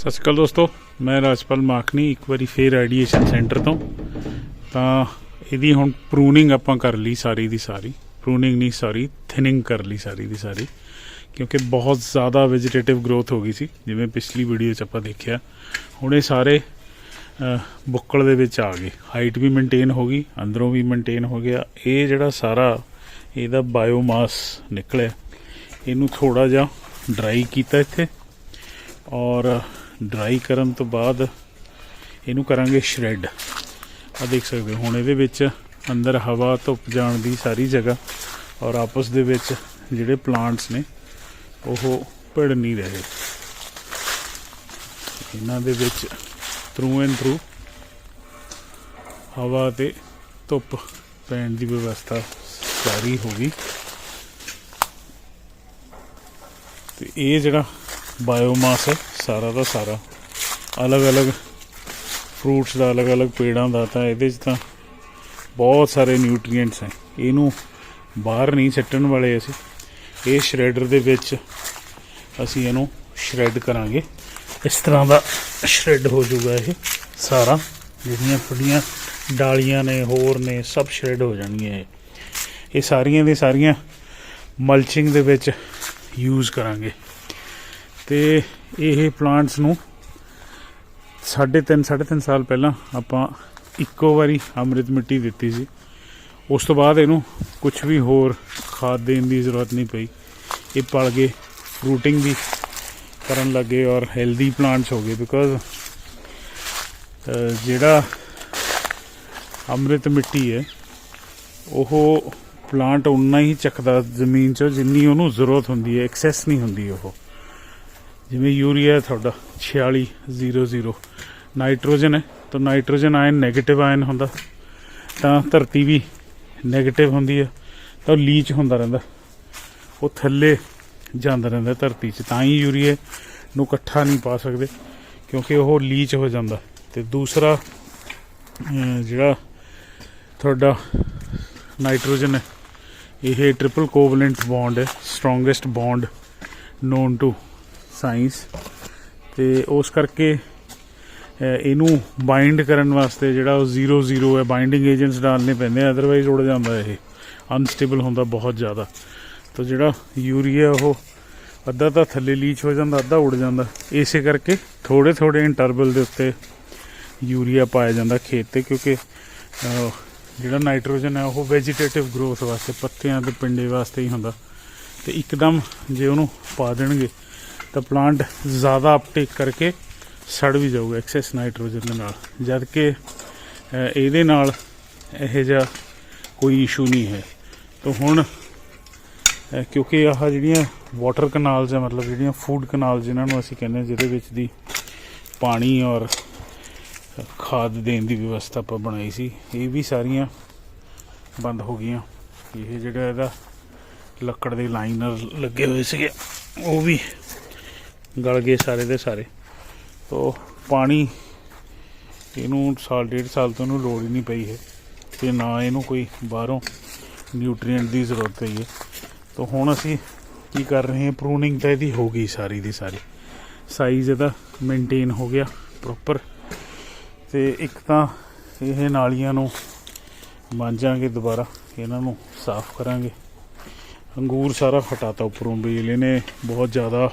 ਸਤਿ ਸ਼੍ਰੀ ਅਕਾਲ ਦੋਸਤੋ, ਮੈਂ ਰਾਜਪਾਲ ਮਾਖਣੀ ਇੱਕ ਵਾਰੀ ਫੇਰ ਰੇਡੀਏਸ਼ਨ ਸੈਂਟਰ ਤੋਂ। ਤਾਂ ਇਹਦੀ ਹੁਣ ਪ੍ਰੂਨਿੰਗ ਆਪਾਂ ਕਰ ਲਈ ਸਾਰੀ ਦੀ ਸਾਰੀ। ਪ੍ਰੂਨਿੰਗ ਨਹੀਂ ਸੌਰੀ ਥਿਨਿੰਗ ਕਰ ਲਈ ਸਾਰੀ ਦੀ ਸਾਰੀ। ਕਿਉਂਕਿ ਬਹੁਤ ਜ਼ਿਆਦਾ ਵੈਜੀਟੇਟਿਵ ਗਰੋਥ ਹੋ ਗਈ ਸੀ, ਜਿਵੇਂ ਪਿਛਲੀ ਵੀਡੀਓ 'ਚ ਆਪਾਂ ਦੇਖਿਆ। ਹੁਣ ਇਹ ਸਾਰੇ ਬੁੱਕਲ ਦੇ ਵਿੱਚ ਆ ਗਏ। ਹਾਈਟ ਵੀ ਮੇਨਟੇਨ ਹੋ ਗਈ, ਅੰਦਰੋਂ ਵੀ ਮੇਨਟੇਨ ਹੋ ਗਿਆ। ਇਹ ਜਿਹੜਾ ਸਾਰਾ ਇਹਦਾ ਬਾਇਓਮਾਸ ਨਿਕਲਿਆ। ਇਹਨੂੰ ਥੋੜਾ ਜਿਹਾ ਡਰਾਈ ਕੀਤਾ ਇੱਥੇ। ਔਰ ਡਰਾਈ ਕਰਨ ਤੋਂ ਬਾਅਦ ਇਹਨੂੰ ਕਰਾਂਗੇ ਸ਼੍ਰੈਡ ਆ ਦੇਖ ਸਕਦੇ ਹੋ, ਹੁਣ ਇਹਦੇ ਵਿੱਚ ਅੰਦਰ ਹਵਾ ਧੁੱਪ ਜਾਣ ਦੀ ਸਾਰੀ ਜਗ੍ਹਾ ਔਰ ਆਪਸ ਦੇ ਵਿੱਚ ਜਿਹੜੇ ਪਲਾਂਟਸ ਨੇ, ਉਹ ਭਿੜ ਨਹੀਂ ਰਹੇ। ਇਹਨਾਂ ਦੇ ਵਿੱਚ ਥਰੂ ਐਂਡ ਥਰੂ ਹਵਾ ਤੇ ਧੁੱਪ ਪੈਣ ਦੀ ਵਿਵਸਥਾ ਸਾਰੀ ਹੋ ਗਈ। ਤੇ ਇਹ ਜਿਹੜਾ ਬਾਇਓਮਾਸ ਹੈ ਸਾਰਾ ਦਾ ਸਾਰਾ। ਅਲੱਗ-ਅਲੱਗ ਫਰੂਟਸ ਦਾ ਅਲੱਗ-ਅਲੱਗ ਪੇੜਾਂ ਦਾ, ਤਾਂ ਇਹਦੇ 'ਚ ਤਾਂ ਬਹੁਤ ਸਾਰੇ ਨਿਊਟ੍ਰੀਐਂਟਸ ਹੈ। ਇਹਨੂੰ ਬਾਹਰ ਨਹੀਂ ਸੱਟਣ ਵਾਲੇ ਅਸੀਂ। ਇਹ ਸ਼੍ਰੈਡਰ ਦੇ ਵਿੱਚ ਅਸੀਂ ਇਹਨੂੰ ਸ਼੍ਰੈਡ ਕਰਾਂਗੇ। ਇਸ ਤਰ੍ਹਾਂ ਦਾ ਸ਼੍ਰੈਡ ਹੋ ਜਾਊਗਾ ਇਹ ਸਾਰਾ। ਜਿਹੜੀਆਂ ਫੁੱਡੀਆਂ ਡਾਲੀਆਂ ਨੇ, ਹੋਰ ਨੇ, ਸਭ ਸ਼੍ਰੈਡ ਹੋ ਜਾਣਗੀਆਂ ਇਹ। ਇਹ ਸਾਰੀਆਂ ਦੇ ਸਾਰੀਆਂ ਮਲਚਿੰਗ ਦੇ ਵਿੱਚ ਯੂਜ਼ ਕਰਾਂਗੇ। ਤੇ ਇਹ ਪਲਾਂਟਸ ਨੂੰ ਸਾਢੇ ਤਿੰਨ ਸਾਢੇ ਤਿੰਨ ਸਾਲ ਪਹਿਲਾਂ ਆਪਾਂ ਇੱਕੋ ਵਾਰੀ ਅੰਮ੍ਰਿਤ ਮਿੱਟੀ ਦਿੱਤੀ ਸੀ। ਉਸ ਤੋਂ ਬਾਅਦ ਇਹਨੂੰ ਕੁਝ ਵੀ ਹੋਰ ਖਾਦ ਦੇਣ ਦੀ ਜ਼ਰੂਰਤ ਨਹੀਂ ਪਈ। ਇਹ ਪਲ ਗਏ ਫਰੂਟਿੰਗ ਵੀ ਕਰਨ ਲੱਗੇ ਔਰ ਹੈਲਦੀ ਪਲਾਂਟਸ ਹੋ ਗਏ ਬਿਕੋਜ਼ ਜਿਹੜਾ ਅੰਮ੍ਰਿਤ ਮਿੱਟੀ ਹੈ, ਉਹ ਪਲਾਂਟ ਉਨਾ ਹੀ ਚੱਕਦਾ ਜ਼ਮੀਨ 'ਚ ਜਿੰਨੀ ਉਹਨੂੰ ਜ਼ਰੂਰਤ ਹੁੰਦੀ ਹੈ ਐਕਸੈਸ ਨਹੀਂ ਹੁੰਦੀ ਉਹ। ਜਿਵੇਂ ਯੂਰੀਆ ਹੈ ਤੁਹਾਡਾ 4600 ਨਾਈਟ੍ਰੋਜਨ ਹੈ, ਤਾਂ ਨਾਈਟ੍ਰੋਜਨ ਆਇਨ 네ਗੇਟਿਵ ਆਇਨ ਹੁੰਦਾ, ਤਾਂ ਧਰਤੀ ਵੀ 네ਗੇਟਿਵ ਹੁੰਦੀ ਹੈ, ਤਾਂ ਉਹ ਲੀਚ ਹੁੰਦਾ ਰਹਿੰਦਾ। ਉਹ ਥੱਲੇ ਜਾਂਦਾ ਰਹਿੰਦਾ ਧਰਤੀ 'ਚ, ਤਾਂ ਹੀ ਯੂਰੀਆ ਨੂੰ ਇਕੱਠਾ ਨਹੀਂ ਪਾ ਸਕਦੇ, ਕਿਉਂਕਿ ਉਹ ਲੀਚ ਹੋ ਜਾਂਦਾ। ਤੇ ਦੂਸਰਾ ਜਿਹੜਾ ਤੁਹਾਡਾ ਨਾਈਟ੍ਰੋਜਨ ਹੈ, ਇਹ ਟ੍ਰਿਪਲ ਕੋਵਲੈਂਟ ਬੌਂਡ ਹੈ strongest bond known to science ਤੇ ਉਸ ਕਰਕੇ ਇਹਨੂੰ ਬਾਈਂਡ ਕਰਨ ਵਾਸਤੇ ਜਿਹੜਾ ਉਹ 00 ਹੈ ਬਾਈਂਡਿੰਗ ਏਜੰਟਸ ਡਾਲਨੇ ਪੈਂਦੇ ਆ ਅਦਰਵਾਈਜ਼ ਉੜ ਜਾਂਦਾ ਇਹ। ਅਨਸਟੇਬਲ ਹੁੰਦਾ ਬਹੁਤ ਜ਼ਿਆਦਾ। ਤਾਂ ਜਿਹੜਾ ਯੂਰੀਆ ਉਹ ਅੱਧਾ ਤਾਂ ਥੱਲੇ ਲੀਚ ਹੋ ਜਾਂਦਾ, ਅੱਧਾ ਉੜ ਜਾਂਦਾ। ਇਸੇ ਕਰਕੇ ਥੋੜੇ ਥੋੜੇ ਇੰਟਰਵਲ ਦੇ ਉੱਤੇ ਯੂਰੀਆ ਪਾਇਆ ਜਾਂਦਾ ਖੇਤ ਤੇ, ਕਿਉਂਕਿ ਜਿਹੜਾ ਨਾਈਟ੍ਰੋਜਨ ਹੈ ਉਹ ਵੈਜੀਟੇਟਿਵ ਗਰੋਥ ਵਾਸਤੇ, ਪੱਤਿਆਂ ਤੇ ਪਿੰਡੇ ਵਾਸਤੇ ਹੀ ਹੁੰਦਾ। ਤੇ ਇੱਕਦਮ ਜੇ ਉਹਨੂੰ ਪਾ ਦੇਣਗੇ ਤਾਂ ਪਲਾਂਟ ਜ਼ਿਆਦਾ ਅਪਟੇਕ ਕਰਕੇ ਸੜ ਵੀ ਜਾਊਗਾ ਐਕਸੈਸ ਨਾਈਟ੍ਰੋਜਨ ਦੇ ਨਾਲ। ਜਦ ਕਿ ਇਹਦੇ ਨਾਲ ਇਹ ਜਿਹਾ ਕੋਈ ਇਸ਼ੂ ਨਹੀਂ ਹੈ। ਤਾਂ ਹੁਣ ਕਿਉਂਕਿ ਆਹ ਜਿਹੜੀਆਂ ਵਾਟਰ ਕਨਾਲਸ ਹੈ ਮਤਲਬ ਜਿਹੜੀਆਂ ਫੂਡ ਕਨਾਲ ਜਿਨ੍ਹਾਂ ਨੂੰ ਅਸੀਂ ਕਹਿੰਦੇ ਜਿਹਦੇ ਵਿੱਚ ਦੀ ਪਾਣੀ ਔਰ ਖਾਦ ਦੇਣ ਦੀ ਵਿਵਸਥਾ ਆਪਾਂ ਬਣਾਈ ਸੀ, ਇਹ ਵੀ ਸਾਰੀਆਂ ਬੰਦ ਹੋ ਗਈਆਂ। ਇਹ ਜਿਹੜਾ ਇਹਦਾ ਲੱਕੜ ਦੇ ਲਾਈਨਰ ਲੱਗੇ ਹੋਏ ਸੀਗੇ, ਉਹ ਵੀ ਗਲ ਗਏ ਸਾਰੇ ਦੇ ਸਾਰੇ। ਤੋ ਪਾਣੀ ਇਹਨੂੰ ਸਾਲ, ਡੇਢ ਸਾਲ ਤੋਂ ਇਹਨੂੰ ਲੋੜ ਹੀ ਨਹੀਂ ਪਈ ਹੈ ਤੇ ਨਾ ਇਹਨੂੰ ਕੋਈ ਬਾਹਰੋਂ ਨਿਊਟ੍ਰੀਐਂਟ ਦੀ ਜ਼ਰੂਰਤ ਪਈ ਹੈ ਤੋ ਹੁਣ ਅਸੀਂ ਕੀ ਕਰ ਰਹੇ ਹਾਂ, ਪ੍ਰੂਨਿੰਗ ਤਾਂ ਇਹਦੀ ਹੋ ਗਈ ਸਾਰੀ ਦੀ ਸਾਰੀ। ਸਾਈਜ਼ ਇਹਦਾ ਮੇਨਟੇਨ ਹੋ ਗਿਆ ਪ੍ਰੋਪਰ। ਤੇ ਇੱਕ ਤਾਂ ਇਹ ਨਾਲੀਆਂ ਨੂੰ ਮਾਂਜਾਂਗੇ ਦੁਬਾਰਾ, ਇਹਨਾਂ ਨੂੰ ਸਾਫ਼ ਕਰਾਂਗੇ। ਅੰਗੂਰ ਸਾਰਾ ਹਟਾਤਾ ਉੱਪਰੋਂ ਬਿਜਲੀ ਨੇ ਬਹੁਤ ਜ਼ਿਆਦਾ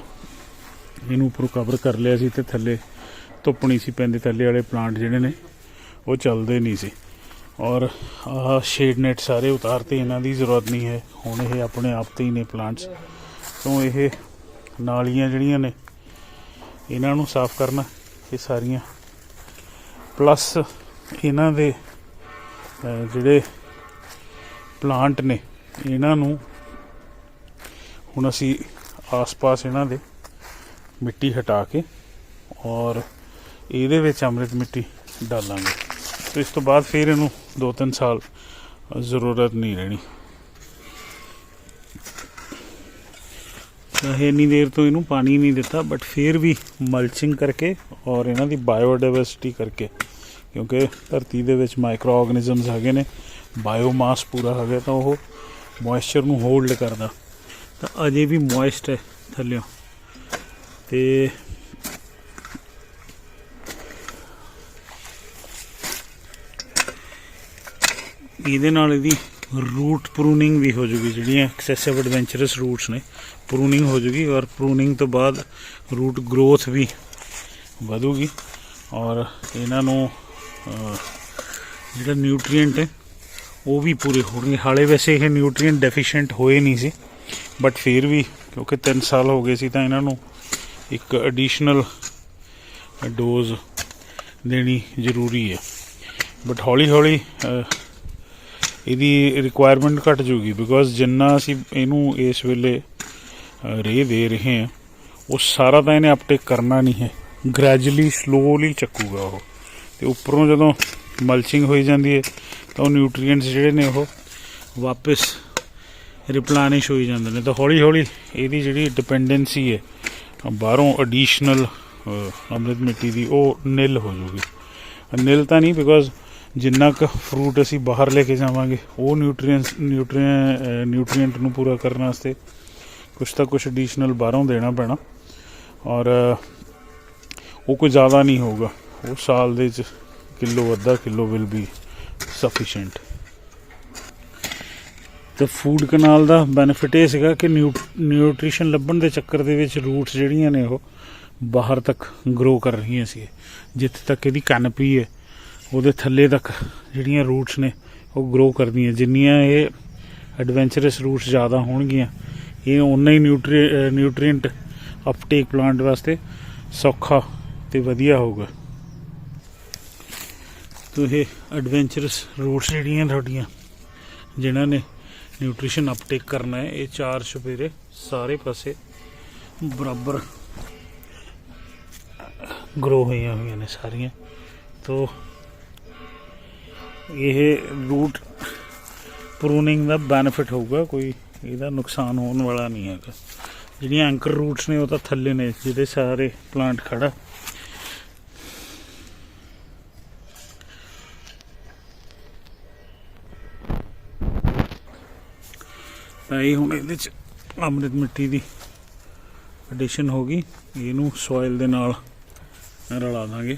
ਇਹਨੂੰ ਉੱਪਰੋਂ ਕਵਰ ਕਰ ਲਿਆ ਸੀ ਤੇ ਥੱਲੇ ਧੁੱਪ ਨਹੀਂ ਸੀ ਪੈਂਦੀ ਥੱਲੇ ਵਾਲੇ ਪਲਾਂਟ ਜਿਹੜੇ ਨੇ, ਉਹ ਚੱਲਦੇ ਨਹੀਂ ਸੀ। ਔਰ ਆਹ ਸ਼ੇਡ ਨੈਟ ਸਾਰੇ ਉਤਾਰਤੇ ਇਹਨਾਂ ਦੀ ਜ਼ਰੂਰਤ ਨਹੀਂ ਹੈ। ਹੁਣ ਇਹ ਆਪਣੇ ਆਪ ਤੇ ਹੀ ਨੇ ਪਲਾਂਟਸ ਤੋਂ ਇਹ ਨਾਲੀਆਂ ਜਿਹੜੀਆਂ ਨੇ, ਇਹਨਾਂ ਨੂੰ ਸਾਫ਼ ਕਰਨਾ, ਇਹ ਸਾਰੀਆਂ। ਪਲੱਸ ਇਹਨਾਂ ਦੇ ਜਿਹੜੇ ਪਲਾਂਟ ਨੇ, ਇਹਨਾਂ ਨੂੰ ਹੁਣ ਅਸੀਂ ਆਸ-ਪਾਸ ਇਹਨਾਂ ਦੇ ਮਿੱਟੀ ਹਟਾ ਕੇ ਔਰ ਇਹਦੇ ਵਿੱਚ ਅੰਮ੍ਰਿਤ ਮਿੱਟੀ ਡਾਲਾਂਗੇ। ਤੇ ਇਸ ਤੋਂ ਬਾਅਦ ਫਿਰ ਇਹਨੂੰ 2-3 ਸਾਲ ਜ਼ਰੂਰਤ ਨਹੀਂ ਰਹਿਣੀ। ਚਾਹੇ ਇੰਨੀ ਦੇਰ ਤੋਂ ਇਹਨੂੰ ਪਾਣੀ ਨਹੀਂ ਦਿੱਤਾ ਬਟ ਫਿਰ ਵੀ ਮਲਚਿੰਗ ਕਰਕੇ ਔਰ ਇਹਨਾਂ ਦੀ ਬਾਇਓਡਾਇਵਰਸਿਟੀ ਕਰਕੇ, ਕਿਉਂਕਿ ਧਰਤੀ ਦੇ ਵਿੱਚ ਮਾਈਕਰੋ ਆਰਗੇਨਿਜ਼ਮਸ ਹੈਗੇ ਨੇ ਬਾਇਓਮਾਸ ਪੂਰਾ ਹੈਗਾ ਤਾਂ ਉਹ ਮੋਇਸਚਰ ਨੂੰ ਹੋਲਡ ਕਰਦਾ ਤਾਂ ਅਜੇ ਵੀ ਮੋਇਸਟ ਹੈ ਥੱਲਿਓਂ। ਤੇ ਇਹਦੇ ਨਾਲ ਇਹਦੀ ਰੂਟ ਪ੍ਰੂਨਿੰਗ ਵੀ ਹੋ ਜੂਗੀ, ਜਿਹੜੀਆਂ ਐਕਸੈਸਿਵ ਐਡਵੈਂਚਰਸ ਰੂਟਸ ਨੇ ਪ੍ਰੂਨਿੰਗ ਹੋ ਜੂਗੀ ਔਰ ਪ੍ਰੂਨਿੰਗ ਤੋਂ ਬਾਅਦ ਰੂਟ ਗਰੋਥ ਵੀ ਵਧੂਗੀ ਔਰ ਇਹਨਾਂ ਨੂੰ ਜਿਹੜਾ ਨਿਊਟ੍ਰੀਐਂਟ ਹੈ, ਉਹ ਵੀ ਪੂਰੇ ਹੋਣਗੇ ਹਾਲੇ ਵੈਸੇ ਇਹ ਨਿਊਟ੍ਰੀਐਂਟ ਡੈਫੀਸ਼ੀਐਂਟ ਹੋਏ ਨਹੀਂ ਸੀ ਬਟ ਫਿਰ ਵੀ ਕਿਉਂਕਿ 3 ਸਾਲ ਹੋ ਗਏ ਸੀ ਤਾਂ ਇਹਨਾਂ ਨੂੰ ਇੱਕ ਐਡੀਸ਼ਨਲ ਡੋਜ਼ ਦੇਣੀ ਜ਼ਰੂਰੀ ਹੈ। ਬਟ ਹੌਲੀ ਹੌਲੀ ਇਹਦੀ ਰਿਕੁਆਇਰਮੈਂਟ ਘਟ ਜੂਗੀ ਬਿਕੋਜ਼ ਜਿੰਨਾ ਅਸੀਂ ਇਹਨੂੰ ਇਸ ਵੇਲੇ ਰੇ ਦੇ ਰਹੇ ਹਾਂ, ਉਹ ਸਾਰਾ ਤਾਂ ਇਹਨੇ ਅਪਟੇਕ ਕਰਨਾ ਨਹੀਂ ਹੈ। ਗ੍ਰੈਜੂਅਲੀ ਸਲੋਲੀ ਚੱਕੂਗਾ ਉਹ। ਤੇ ਉੱਪਰੋਂ ਜਦੋਂ ਮਲਚਿੰਗ ਹੋਈ ਜਾਂਦੀ ਹੈ, ਤਾਂ ਉਹ ਨਿਊਟ੍ਰੀਐਂਟਸ ਜਿਹੜੇ ਨੇ ਉਹ ਵਾਪਸ ਰਿਪਲਾਨਿਸ਼ ਹੋਈ ਜਾਂਦੇ ਨੇ। ਤਾਂ ਹੌਲੀ ਹੌਲੀ ਇਹਦੀ ਜਿਹੜੀ ਡਿਪੈਂਡੈਂਸੀ ਹੈ ਬਾਹਰੋਂ ਐਡੀਸ਼ਨਲ ਅੰਮ੍ਰਿਤ ਮਿੱਟੀ ਦੀ ਉਹ ਨਿਲ ਹੋ ਜੂਗੀ। ਨਿਲ ਤਾਂ ਨਹੀਂ ਬਿਕੋਜ਼ ਜਿੰਨਾ ਕੁ ਫਰੂਟ ਅਸੀਂ ਬਾਹਰ ਲੈ ਕੇ ਜਾਵਾਂਗੇ, ਉਹ ਨਿਊਟ੍ਰੀਐਂਟਸ ਨਿਊਟ੍ਰੀਐਂਟ ਨੂੰ ਪੂਰਾ ਕਰਨ ਵਾਸਤੇ ਕੁਛ ਤਾਂ ਕੁਛ ਐਡੀਸ਼ਨਲ ਬਾਹਰੋਂ ਦੇਣਾ ਪੈਣਾ। ਔਰ ਉਹ ਕੋਈ ਜ਼ਿਆਦਾ ਨਹੀਂ ਹੋਊਗਾ। ਉਹ ਸਾਲ ਦੇ ਵਿੱਚ ਕਿਲੋ, ਅੱਧਾ ਕਿਲੋ ਵਿਲ ਬੀ ਸਫੀਸ਼ੀਐਂਟ ਤੇ ਫੂਡ ਕਨਾਲ ਦਾ ਬੈਨੀਫਿਟ ਇਹ ਸੀਗਾ ਕਿ ਨਿਊਟ੍ਰੀਸ਼ਨ ਲੱਭਣ ਦੇ ਚੱਕਰ ਦੇ ਵਿੱਚ ਰੂਟਸ ਜਿਹੜੀਆਂ ਨੇ ਉਹ ਬਾਹਰ ਤੱਕ ਗਰੋ ਕਰ ਰਹੀਆਂ ਸੀ ਜਿੱਥੇ ਤੱਕ ਇਹਦੀ ਕੈਨਪੀ ਹੈ, ਉਹਦੇ ਥੱਲੇ ਤੱਕ ਜਿਹੜੀਆਂ ਰੂਟਸ ਨੇ, ਉਹ ਗਰੋ ਕਰਦੀਆਂ। ਜਿੰਨੀਆਂ ਇਹ ਐਡਵੈਂਚਰਸ ਰੂਟਸ ਜ਼ਿਆਦਾ ਹੋਣਗੀਆਂ, ਇਹ ਉਨਾ ਹੀ ਨਿਊਟਰੀ ਨਿਊਟ੍ਰੀਐਂਟ ਅਪਟੇਕ ਪਲਾਂਟ ਵਾਸਤੇ ਸੌਖਾ ਤੇ ਵਧੀਆ ਹੋਊਗਾ। ਤੋ ਇਹ ਐਡਵੈਂਚਰਸ ਰੂਟਸ ਜਿਹੜੀਆਂ ਤੁਹਾਡੀਆਂ, ਜਿਨ੍ਹਾਂ ਨੇ ਨਿਊਟ੍ਰੀਸ਼ਨ ਅਪਟੇਕ ਕਰਨਾ ਹੈ। ਇਹ ਚਾਰ ਛਪੇਰੇ ਸਾਰੇ ਪਾਸੇ ਬਰਾਬਰ ਗਰੋ ਹੋਈਆਂ ਹੋਈਆਂ ਨੇ ਸਾਰੀਆਂ। ਤੋ ਇਹ ਰੂਟ ਪ੍ਰੂਨਿੰਗ ਦਾ ਬੈਨੀਫਿਟ ਹੋਊਗਾ, ਕੋਈ ਇਹਦਾ ਨੁਕਸਾਨ ਹੋਣ ਵਾਲਾ ਨਹੀਂ ਹੈਗਾ। ਜਿਹੜੀਆਂ ਐਂਕਰ ਰੂਟਸ ਨੇ ਉਹ ਤਾਂ ਥੱਲੇ ਨੇ, ਜਿਹਦੇ ਸਾਰੇ ਪਲਾਂਟ ਖੜਾ। ਇਹ ਹੁਣ ਇਹਦੇ ਚ, ਅੰਮ੍ਰਿਤ ਮਿੱਟੀ ਦੀ ਐਡੀਸ਼ਨ ਹੋ ਗਈ। ਇਹਨੂੰ ਸੋਇਲ ਦੇ ਨਾਲ ਰਲਾ ਦਾਂਗੇ।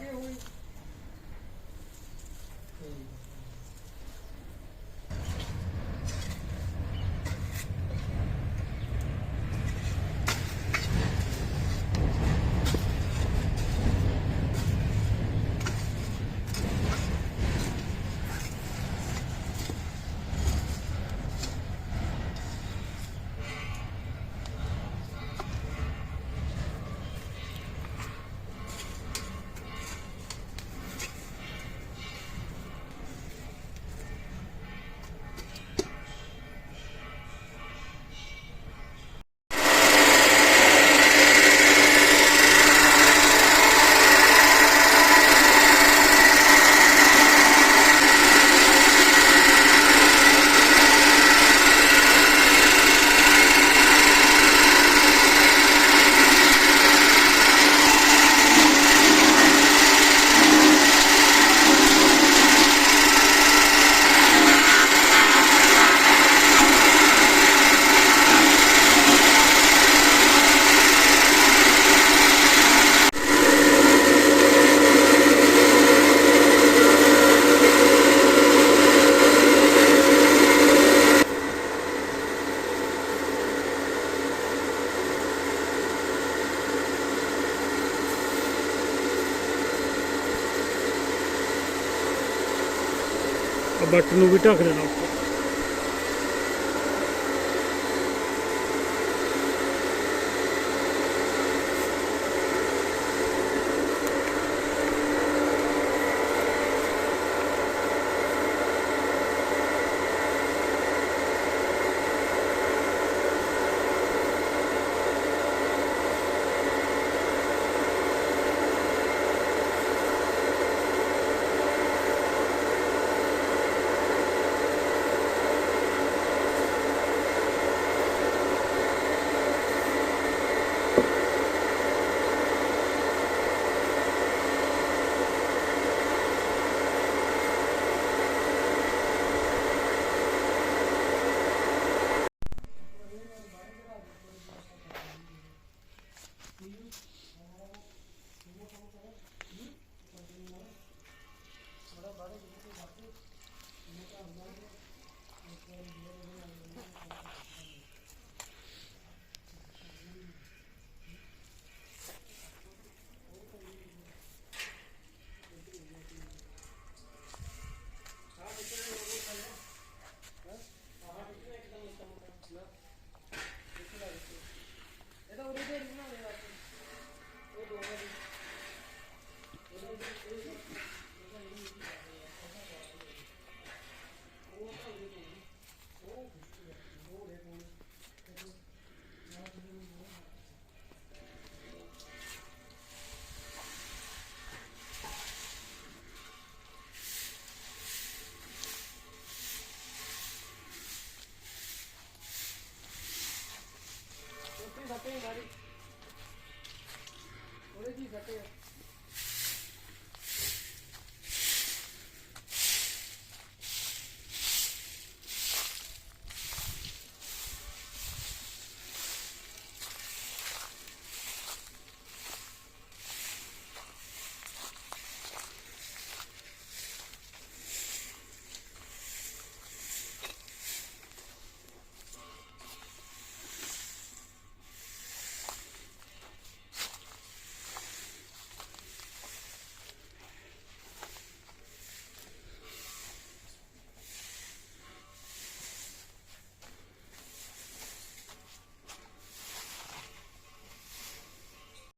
aqui ruim. ਬੱਟ ਨੂੰ ਵੀ ਢੱਕ ਦੇਣਾ ਉੱਪਰ better.